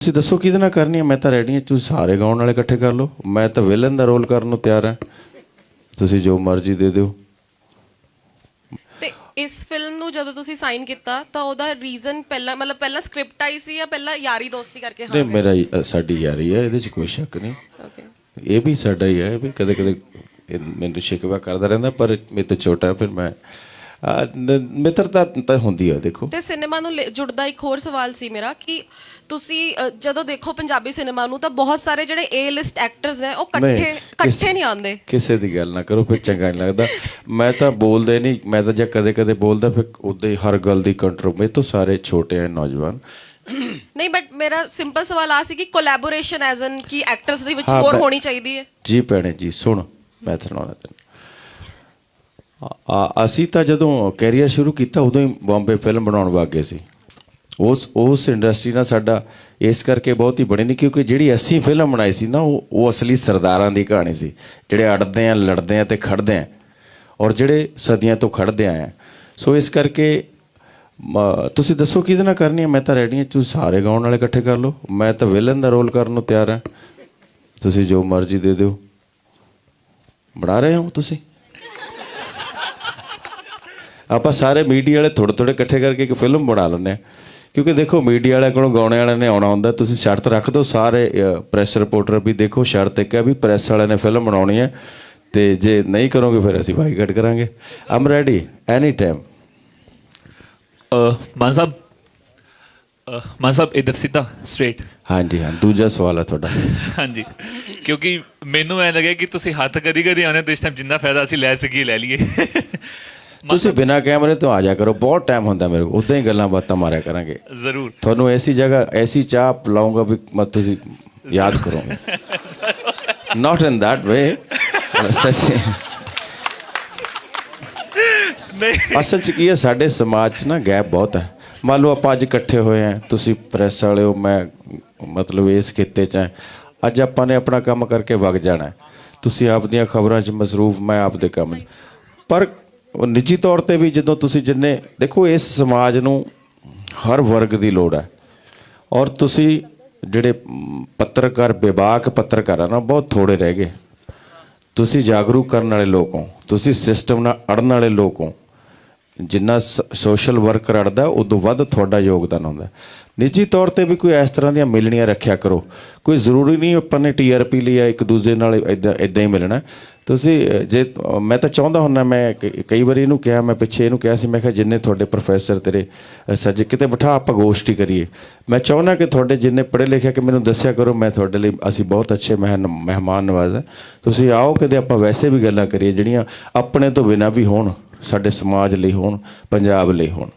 ਤੁਸੀਂ ਦੱਸੋ ਕਿਹਦੇ ਨਾਲ ਕਰਨੀ ਹੈ? ਮੈਂ ਤਾਂ ਰੈਡੀ ਹਾਂ। ਤੁਸੀਂ ਸਾਰੇ ਗਾਉਣ ਵਾਲੇ ਇਕੱਠੇ ਕਰ ਲਓ। ਮੈਂ ਤਾਂ ਵਿਲਨ ਦਾ ਰੋਲ ਕਰਨ ਨੂੰ ਤਿਆਰ ਹਾਂ। ਤੁਸੀਂ ਜੋ ਮਰਜ਼ੀ ਦੇ ਦਿਓ। ਤੇ ਇਸ ਫਿਲਮ ਨੂੰ ਜਦੋਂ ਤੁਸੀਂ ਸਾਈਨ ਕੀਤਾ ਤਾਂ ਉਹਦਾ ਰੀਜ਼ਨ ਪਹਿਲਾਂ ਮਤਲਬ ਪਹਿਲਾਂ ਸਕ੍ਰਿਪਟ ਆਈ ਸੀ ਜਾਂ ਪਹਿਲਾਂ ਯਾਰੀ ਦੋਸਤੀ ਕਰਕੇ ਨਹੀਂ ਹਾਂ ਮੇਰਾ ਹੀ- ਅ, ਸਾਡੀ ਯਾਰੀ ਹੈ। ਇਹਦੇ 'ਚ ਕੋਈ ਸ਼ੱਕ ਨਹੀਂ। ਓਕੇ ਇਹ ਵੀ ਸਾਡਾ ਹੀ ਹੈ ਇਹ ਵੀ ਕਦੇ ਕਦੇ ਮੈਨੂੰ ਸ਼ਿਕਵਾ ਕਰਦਾ ਰਹਿੰਦਾ ਪਰ ਮੇਰੇ ਤੋਂ ਛੋਟਾ ਹੈ, ਫਿਰ ਮੈਂ ਨ- ਮਿੱਤਰਤਾ ਤਾਂ ਹੁੰਦੀ ਹੈ ਦੇਖੋ। ਤੇ ਸਿਨੇਮਾ ਨੂੰ ਲੈ- ਜੁੜਦਾ ਇੱਕ ਹੋਰ ਸਵਾਲ ਸੀ ਮੇਰਾ ਕਿ ਤੁਸੀਂ ਅ, ਜਦੋਂ ਦੇਖੋ ਪੰਜਾਬੀ ਸਿਨੇਮਾ ਨੂੰ ਤਾਂ ਬਹੁਤ ਸਾਰੇ ਜਿਹੜੇ ਏ ਲਿਸਟ ਐਕਟਰਸ ਨੇ ਉਹ ਇਕੱਠੇ ਕਿਸ- ਇਕੱਠੇ ਨਹੀਂ ਆਉਂਦੇ। ਕਿਸੇ ਦੀ ਗੱਲ ਨਾ ਕਰੋ ਫਿਰ ਚੰਗਾ ਨਹੀਂ ਲੱਗਦਾ। ਮੈਂ ਤਾਂ ਬੋਲਦੇ ਨਹੀਂ ਮੈਂ ਤਾਂ ਜੇ ਕਦੇ ਕਦੇ ਬੋਲਦਾ ਫਿਰ ਉਦਾਂ ਹੀ ਹਰ ਗੱਲ ਦੀ ਕੰਟਰੋਲ ਮੇਰੇ ਤੋਂ ਸਾਰੇ ਛੋਟੇ ਹੈ ਨੌਜਵਾਨ। ਨਹੀਂ ਬਟ ਮੇਰਾ ਸਿੰਪਲ ਸਵਾਲ ਆ ਸੀ ਕਿ ਕੋਲੈਬੋਰੇਸ਼ਨ ਐਜ਼ ਐਨ ਕਿ ਐਕਟਰਸ ਦੇ ਵਿੱਚ ਹਾਂ, ਹੋਰ ਹੋਣੀ ਚਾਹੀਦੀ ਹੈ? ਜੀ ਭੈਣੇ ਜੀ ਸੁਣ ਮੈਂ ਸੁਣਾਉਣਾ ਤੈਨੂੰ ਆ- ਆ- ਅਸੀਂ ਤਾਂ ਜਦੋਂ ਕੈਰੀਅਰ ਸ਼ੁਰੂ ਕੀਤਾ, ਉਦੋਂ ਹੀ ਬੰਬੇ ਫਿਲਮ ਬਣਾਉਣ ਵਾਗੇ ਸੀ। ਉਸ ਉਸ ਇੰਡਸਟਰੀ ਨਾਲ ਸਾਡਾ ਇਸ ਕਰਕੇ ਬਹੁਤ ਹੀ ਬਣੀ ਨਹੀਂ ਕਿਉਂਕਿ ਜਿਹੜੀ ਅਸੀਂ ਫਿਲਮ ਬਣਾਈ ਸੀ ਨਾ, ਉਹ ਉਹ ਅਸਲੀ ਸਰਦਾਰਾਂ ਦੀ ਕਹਾਣੀ ਸੀ। ਜਿਹੜੇ ਅੜਦੇ ਆ, ਲੜਦੇ ਆ ਤੇ ਖੜਦੇ ਆ, ਔਰ ਜਿਹੜੇ ਸਦੀਆਂ ਤੋਂ ਖੜਦੇ ਆਏ ਆ। ਸੋ ਇਸ ਕਰਕੇ ਤੁਸੀਂ ਦੱਸੋ ਕਿਹਦੇ ਨਾਲ ਕਰਨੀ ਹੈ? ਮੈਂ ਤਾਂ ਰੈਡੀ ਹਾਂ ਤੁਸੀਂ ਸਾਰੇ ਗਾਉਣ ਵਾਲੇ ਇਕੱਠੇ ਕਰ ਲਓ। ਮੈਂ ਤਾਂ ਵਿਲਨ ਦਾ ਰੋਲ ਕਰਨ ਨੂੰ ਤਿਆਰ ਹਾਂ ਤੁਸੀਂ ਜੋ ਮਰਜ਼ੀ ਦੇ ਦਿਓ। ਬਣਾ ਰਹੇ ਹੋ ਤੁਸੀਂ? ਆਪਾਂ ਸਾਰੇ ਮੀਡੀਆ ਵਾਲੇ ਥੋੜੇ ਥੋੜੇ ਇਕੱਠੇ ਕਰਕੇ ਇੱਕ ਫਿਲਮ ਬਣਾ ਲੈਂਦੇ ਆ ਕਿਉਂਕਿ ਦੇਖੋ ਮੀਡੀਆ ਵਾਲਿਆਂ ਕੋਲੋਂ ਗਾਉਣੇ ਵਾਲਿਆਂ ਨੇ ਆਉਣਾ ਹੁੰਦਾ ਤੁਸੀਂ ਸ਼ਰਤ ਰੱਖ ਦਿਓ ਸਾਰੇ ਪ੍ਰੈਸ ਰਿਪੋਰਟਰ ਵੀ ਦੇਖੋ ਸ਼ਰਤ ਇੱਕ ਹੈ ਵੀ ਪ੍ਰੈਸ ਵਾਲਿਆਂ ਨੇ ਫਿਲਮ ਬਣਾਉਣੀ ਹੈ ਤੇ ਜੇ ਨਹੀਂ ਕਰੋਗੇ ਫਿਰ ਅਸੀਂ ਬਾਈਕਾਟ ਕਰਾਂਗੇ। ਆਮ ਰੈਡੀ ਐਨੀ ਟਾਈਮ ਅ, ਮਾਨ ਸਾਹਿਬ ਅ, ਮਾਨ ਸਾਹਿਬ ਇਧਰ ਸਿੱਧਾ ਸਟ੍ਰੇਟ ਹਾਂਜੀ ਹਾਂ ਦੂਜਾ ਸਵਾਲ ਹੈ ਤੁਹਾਡਾ। ਹਾਂਜੀ ਕਿਉਂਕਿ ਮੈਨੂੰ ਐ ਲੱਗਿਆ ਕਿ ਤੁਸੀਂ ਹੱਥ ਕਦੀ ਕਦੀ ਆਉਣੇ ਤੇ ਇਸ ਟਾਈਮ ਜਿੰਨਾ ਫਾਇਦਾ ਅਸੀਂ ਲੈ ਸਕੀਏ ਲੈ ਲਈਏ। ਤੁਸੀਂ ਬਿਨਾਂ ਕੈਮਰੇ ਤੋਂ ਆ ਜਾ ਕਰੋ ਬਹੁਤ ਟਾਈਮ ਹੁੰਦਾ ਮੇਰੇ ਕੋਲ। ਉਦਾਂ ਹੀ ਗੱਲਾਂ ਬਾਤਾਂ ਮਾਰਿਆ ਕਰਾਂਗੇ। ਜ਼ਰੂਰ। ਤੁਹਾਨੂੰ ਐਸੀ ਜਗ੍ਹਾ ਐਸੀ ਚਾਹ ਪਿਲਾਉਂਗਾ ਵੀ ਮਤ ਤੁਸੀਂ ਯਾਦ ਕਰੋਗੇ। ਨਾਟ ਇਨ that ਵੇ ਸੱਚੀ। ਨਹੀਂ। ਅਸਲ ਚ ਕੀ ਹੈ ਸਾਡੇ ਸਮਾਜ 'ਚ ਨਾ ਗੈਪ ਬਹੁਤ ਹੈ। ਮੰਨ ਲਓ ਆਪਾਂ ਅੱਜ ਇਕੱਠੇ ਹੋਏ ਆ ਤੁਸੀਂ ਪ੍ਰੈਸ ਵਾਲੇ ਹੋ ਮੈਂ ਮਤਲਬ ਇਸ ਖੇਤੇ 'ਚ ਅੱਜ ਆਪਾਂ ਨੇ ਆਪਣਾ ਕੰਮ ਕਰਕੇ ਵਗ ਜਾਣਾ। ਤੁਸੀਂ ਆਪਦੀਆਂ ਖਬਰਾਂ 'ਚ ਮਸਰੂਫ ਮੈਂ ਆਪਦੇ ਕੰਮ ਪਰ ਉਹ ਨਿੱਜੀ ਤੌਰ ਤੇ ਵੀ ਜਦੋਂ ਤੁਸੀਂ ਜਿੰਨੇ, ਦੇਖੋ ਇਸ ਸਮਾਜ ਨੂੰ ਹਰ ਵਰਗ ਦੀ ਲੋੜ ਹੈ। ਔਰ ਤੁਸੀਂ ਜਿਹੜੇ ਪੱਤਰਕਾਰ ਵਿਵਾਕ ਪੱਤਰਕਾਰ ਆ ਨਾ, ਬਹੁਤ ਥੋੜੇ ਰਹਿ ਗਏ। ਤੁਸੀਂ ਜਾਗਰੂਕ ਕਰਨ ਵਾਲੇ ਲੋਕ ਹੋ। ਤੁਸੀਂ ਸਿਸਟਮ ਨਾਲ ਅੜਨ ਵਾਲੇ ਲੋਕ ਹੋ। ਜਿੰਨਾ ਸੋਸ਼ਲ ਵਰਕਰ ਅੜਦਾ ਉਦੋਂ ਵੱਧ ਤੁਹਾਡਾ ਯੋਗਦਾਨ ਆਉਂਦਾ ਨਿੱਜੀ ਤੌਰ ਤੇ ਵੀ ਕੋਈ ਇਸ ਤਰ੍ਹਾਂ ਦੀਆਂ ਮਿਲਣੀਆਂ ਰੱਖਿਆ ਕਰੋ। ਕੋਈ ਜ਼ਰੂਰੀ ਨਹੀਂ ਆਪਾਂ ਨੇ ਟੀਆਰਪੀ ਲਈ ਜਾਂ ਇੱਕ ਦੂਜੇ ਨਾਲ ਇਦਾਂ ਇਦਾਂ ਹੀ ਮਿਲਣਾ। ਤੁਸੀਂ ਜੇ ਮੈਂ ਤਾਂ ਚਾਹੁੰਦਾ ਹੁੰਨਾ ਮੈਂ ਕ- ਕਈ ਵਾਰੀ ਇਹਨੂੰ ਕਿਹਾ ਮੈਂ ਪਿੱਛੇ ਇਹਨੂੰ ਕਿਹਾ ਸੀ ਮੈਂ ਕਿਹਾ ਜਿੰਨੇ ਤੁਹਾਡੇ ਪ੍ਰੋਫੈਸਰ ਤੇਰੇ ਅਹ, ਸੱਜੇ ਕਿਤੇ ਬਿਠਾ ਆਪਾਂ ਗੋਸ਼ਟੀ ਕਰੀਏ। ਮੈਂ ਚਾਹੁੰਦਾ ਕਿ ਤੁਹਾਡੇ ਜਿੰਨੇ ਪੜ੍ਹੇ ਲਿਖੇ ਕਿ ਮੈਨੂੰ ਦੱਸਿਆ ਕਰੋ ਮੈਂ ਤੁਹਾਡੇ ਲਈ ਅਸੀਂ ਬਹੁਤ ਅੱਛੇ ਮਹਿਨ ਮਹਿਮਾਨ ਨਵਾਜ਼ ਹਾਂ ਤੁਸੀਂ ਆਓ ਕਦੇ ਆਪਾਂ ਵੈਸੇ ਵੀ ਗੱਲਾਂ ਕਰੀਏ ਜਿਹੜੀਆਂ ਆਪਣੇ ਤੋਂ ਬਿਨਾਂ ਵੀ ਹੋਣ। ਸਾਡੇ ਸਮਾਜ ਲਈ ਹੋਣ ਪੰਜਾਬ ਲਈ ਹੋਣ।